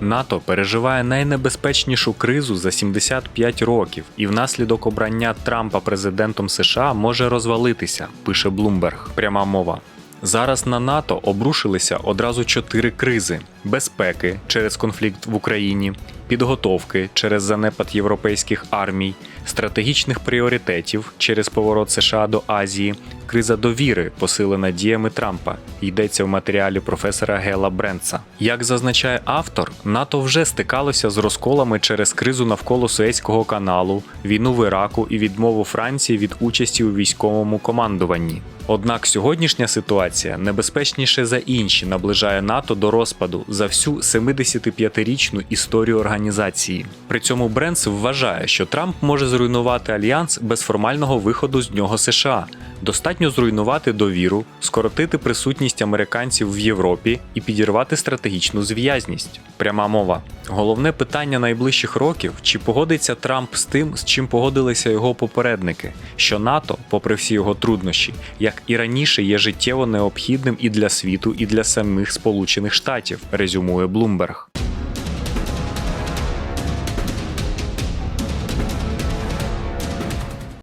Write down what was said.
НАТО переживає найнебезпечнішу кризу за 75 років, і внаслідок обрання Трампа президентом США може розвалитися, пише Блумберг. Пряма мова. Зараз на НАТО обрушилися одразу чотири кризи: безпеки через конфлікт в Україні, підготовки через занепад європейських армій, стратегічних пріоритетів через поворот США до Азії, криза довіри, посилена діями Трампа. Йдеться в матеріалі професора Гела Бренца. Як зазначає автор, НАТО вже стикалося з розколами через кризу навколо Суецького каналу, війну в Іраку і відмову Франції від участі у військовому командуванні. Однак сьогоднішня ситуація небезпечніше за інші наближає НАТО до розпаду за всю 75-річну історію організації. При цьому Бренц вважає, що Трамп може зруйнувати альянс без формального виходу з нього США. Достатньо зруйнувати довіру, скоротити присутність американців в Європі і підірвати стратегічну зв'язність. Пряма мова. Головне питання найближчих років: чи погодиться Трамп з тим, з чим погодилися його попередники, що НАТО, попри всі його труднощі, як і раніше, є життєво необхідним і для світу, і для самих Сполучених Штатів, резюмує Блумберг.